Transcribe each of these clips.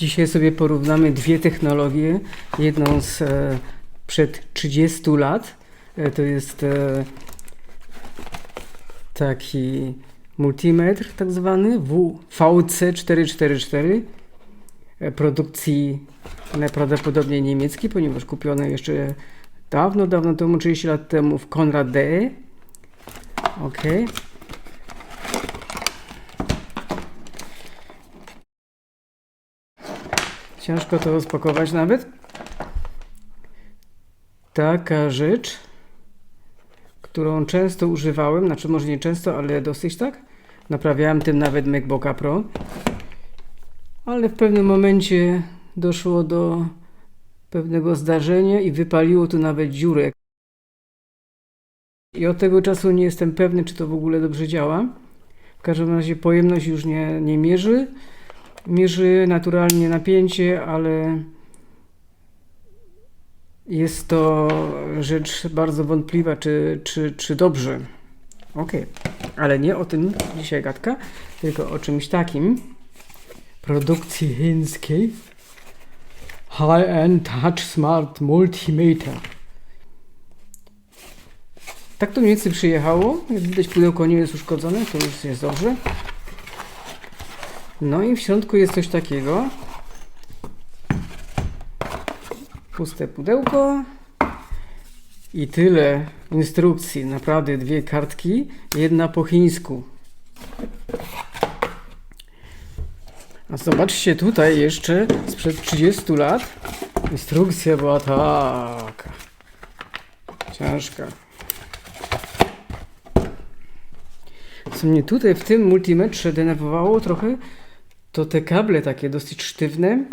Dzisiaj sobie porównamy dwie technologie. Jedną z e, przed 30 lat. E, to jest e, taki multimetr tak zwany w, VC444 e, produkcji najprawdopodobniej niemieckiej, ponieważ kupione jeszcze dawno, dawno temu, 30 lat temu w Konrad DE. Ok. Ciężko to rozpakować nawet. Taka rzecz, którą często używałem, znaczy może nie często, ale dosyć tak. Naprawiałem tym nawet MacBooka Pro. Ale w pewnym momencie doszło do pewnego zdarzenia i wypaliło tu nawet dziurę. I od tego czasu nie jestem pewny, czy to w ogóle dobrze działa. W każdym razie pojemność już nie, nie mierzy. Mierzy naturalnie napięcie, ale jest to rzecz bardzo wątpliwa, czy, czy, czy dobrze. Ok, ale nie o tym dzisiaj gadka, tylko o czymś takim. Produkcji chińskiej. High-end Touch Smart Multimeter. Tak to mniej więcej przyjechało. Jak widać pudełko nie jest uszkodzone, to już jest dobrze. No i w środku jest coś takiego. Puste pudełko. I tyle instrukcji. Naprawdę dwie kartki. Jedna po chińsku. A zobaczcie tutaj jeszcze sprzed 30 lat. Instrukcja była taka. Ciężka. Co mnie tutaj w tym multimetrze denerwowało trochę, to te kable takie dosyć sztywne,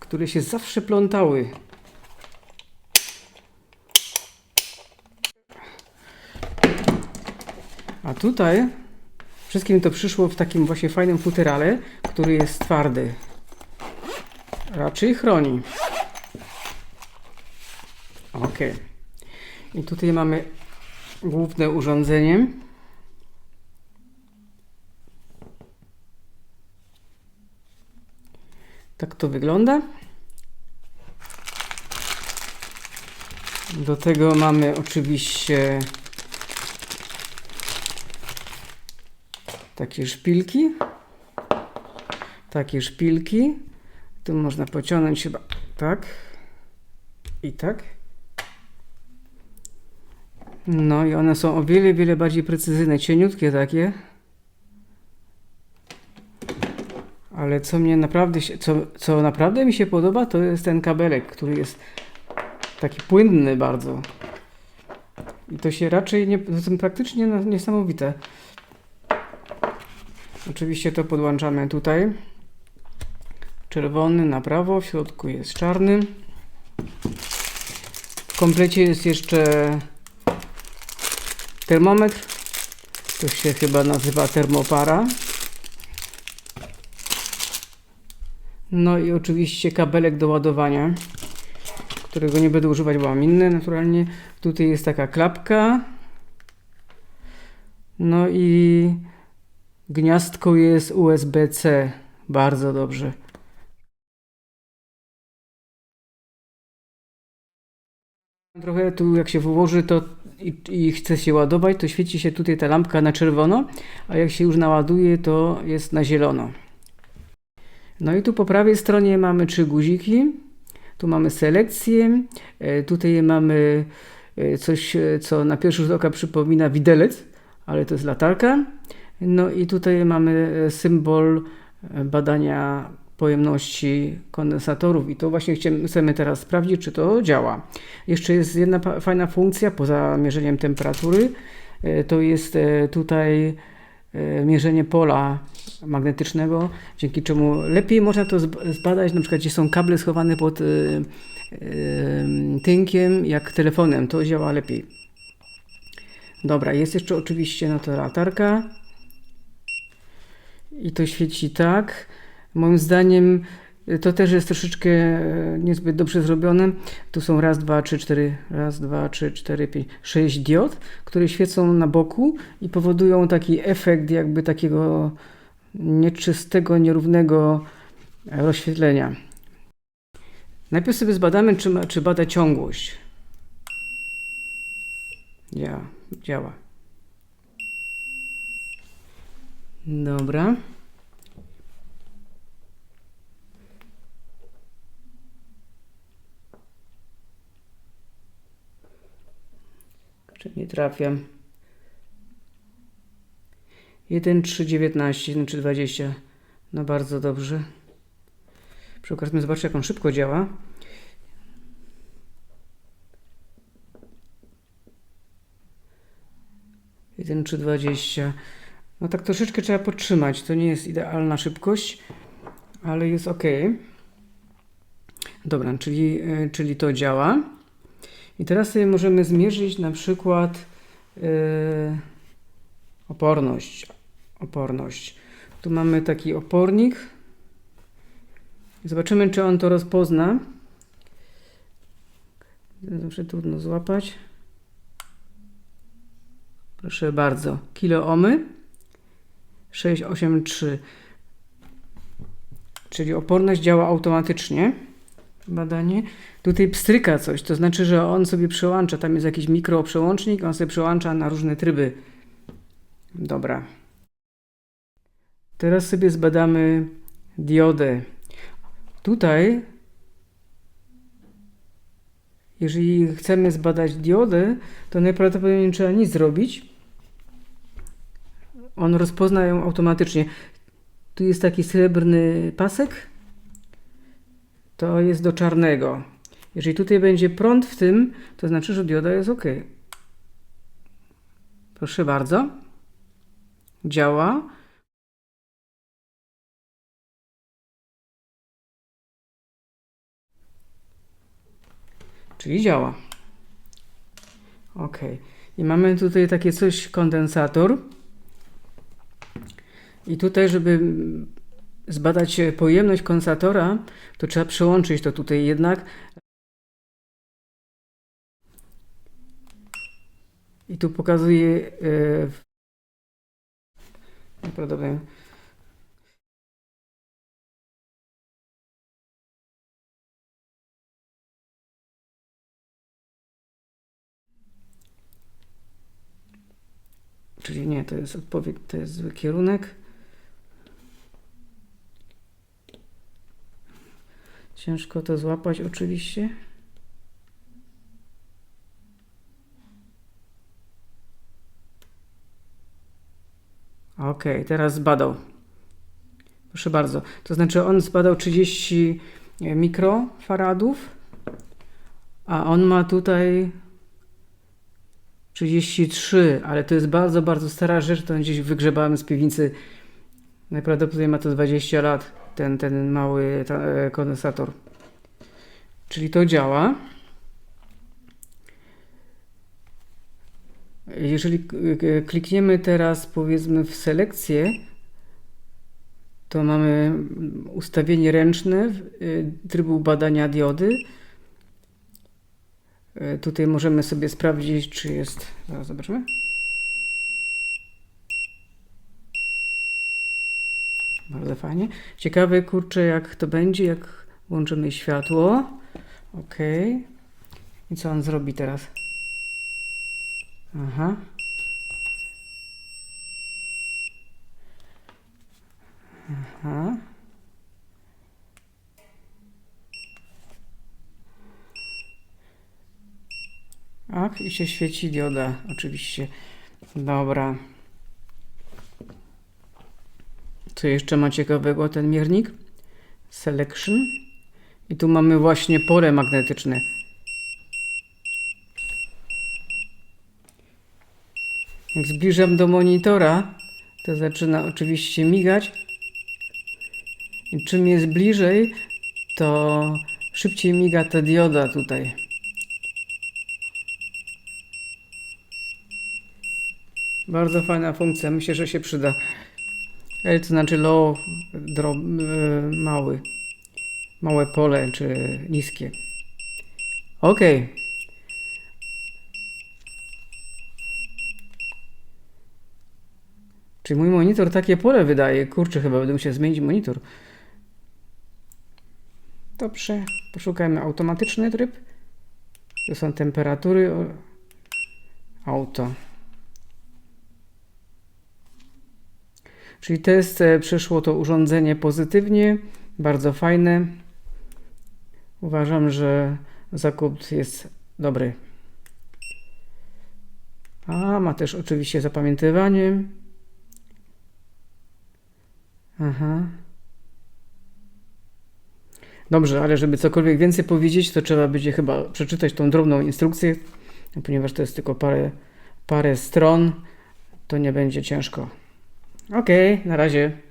które się zawsze plątały. A tutaj wszystkim to przyszło w takim właśnie fajnym futerale, który jest twardy. Raczej chroni. Ok. I tutaj mamy główne urządzenie. Tak to wygląda. Do tego mamy oczywiście takie szpilki. Takie szpilki. Tu można pociągnąć chyba tak i tak. No i one są o wiele, wiele bardziej precyzyjne, cieniutkie takie. Ale co mnie naprawdę, co, co naprawdę mi się podoba, to jest ten kabelek, który jest taki płynny bardzo. I to się raczej nie, to praktycznie niesamowite. Oczywiście to podłączamy tutaj. Czerwony na prawo, w środku jest czarny. W komplecie jest jeszcze termometr. To się chyba nazywa termopara. No i oczywiście kabelek do ładowania, którego nie będę używać, bo mam inny naturalnie. Tutaj jest taka klapka. No i gniazdko jest USB-C. Bardzo dobrze. Trochę tu jak się wyłoży to i, i chce się ładować, to świeci się tutaj ta lampka na czerwono, a jak się już naładuje, to jest na zielono. No i tu po prawej stronie mamy trzy guziki. Tu mamy selekcję. e, Tutaj mamy e, coś, e, co na pierwszy rzut oka przypomina widelec, ale to jest latarka. No i tutaj mamy symbol badania pojemności kondensatorów i to właśnie chcemy- teraz sprawdzić, czy to działa. Jeszcze jest jedna fajna funkcja poza mierzeniem temperatury. To jest tutaj mierzenie pola magnetycznego, dzięki czemu lepiej można to zb- zbadać, na przykład gdzie są kable schowane pod e, e, tynkiem, jak telefonem, to działa lepiej. Dobra, jest jeszcze oczywiście na to latarka i to świeci tak. Moim zdaniem y, to też jest troszeczkę e, niezbyt dobrze zrobione. Tu są raz, dwa, trzy, cztery, raz, dwa, trzy, cztery, pięć, sześć diod, które świecą na boku i powodują taki efekt jakby takiego nieczystego, nierównego rozświetlenia. Najpierw sobie zbadamy, czy, czy bada ciągłość. Działa. działa. Dobra. Czy nie trafiam? 1, 3, 19, 1, 3, 20. No bardzo dobrze. Przy okazji zobaczcie, jak on szybko działa. Jeden czy dwadzieścia. No tak troszeczkę trzeba podtrzymać. To nie jest idealna szybkość, ale jest ok. Dobra, czyli, y, czyli to działa. I teraz sobie możemy zmierzyć na przykład yy, oporność. Oporność. Tu mamy taki opornik. Zobaczymy, czy on to rozpozna. Zawsze trudno złapać. Proszę bardzo. Kiloomy. 683. Czyli oporność działa automatycznie. Badanie. Tutaj pstryka coś, to znaczy, że on sobie przełącza. Tam jest jakiś mikroprzełącznik, on sobie przełącza na różne tryby. Dobra. Teraz sobie zbadamy diodę. Tutaj, jeżeli chcemy zbadać diodę, to najprawdopodobniej nie trzeba nic zrobić. On rozpozna ją automatycznie. Tu jest taki srebrny pasek. To jest do czarnego. Jeżeli tutaj będzie prąd w tym, to znaczy, że dioda jest ok. Proszę bardzo. Działa. Czyli działa. Ok. I mamy tutaj takie coś, kondensator. I tutaj, żeby zbadać pojemność kondensatora, to trzeba przełączyć to tutaj jednak. I tu pokazuje prawdopodobnie Czyli nie, to jest odpowiedź, to jest zły kierunek. Ciężko to złapać oczywiście. Ok, teraz zbadał. Proszę bardzo. To znaczy on zbadał 30 mikrofaradów, a on ma tutaj 33, ale to jest bardzo, bardzo stara rzecz, to gdzieś wygrzebałem z piwnicy. Najprawdopodobniej ma to 20 lat, ten, ten mały e, kondensator. Czyli to działa. Jeżeli klikniemy teraz powiedzmy w selekcję, to mamy ustawienie ręczne y, trybu badania diody. Y, tutaj możemy sobie sprawdzić, czy jest. Zaraz zobaczymy. Bardzo fajnie. Ciekawe, kurczę, jak to będzie, jak włączymy światło. Ok. I co on zrobi teraz? Aha. Aha. Ach, i się świeci dioda, oczywiście. Dobra. Co jeszcze ma ciekawego ten miernik? Selection. I tu mamy właśnie pole magnetyczne. Jak zbliżam do monitora, to zaczyna oczywiście migać. I czym jest bliżej, to szybciej miga ta dioda tutaj. Bardzo fajna funkcja, myślę, że się przyda. L to znaczy low, drop, yy, mały, małe pole czy niskie. Ok. Czyli mój monitor takie pole wydaje. Kurczę, chyba będę musiał zmienić monitor. Dobrze. Poszukajmy automatyczny tryb. To są temperatury. Auto. Czyli test e, przeszło to urządzenie pozytywnie. Bardzo fajne. Uważam, że zakup jest dobry. A, ma też oczywiście zapamiętywanie. Aha. Dobrze, ale żeby cokolwiek więcej powiedzieć, to trzeba będzie chyba przeczytać tą drobną instrukcję, ponieważ to jest tylko parę, parę stron, to nie będzie ciężko. Okej, na razie.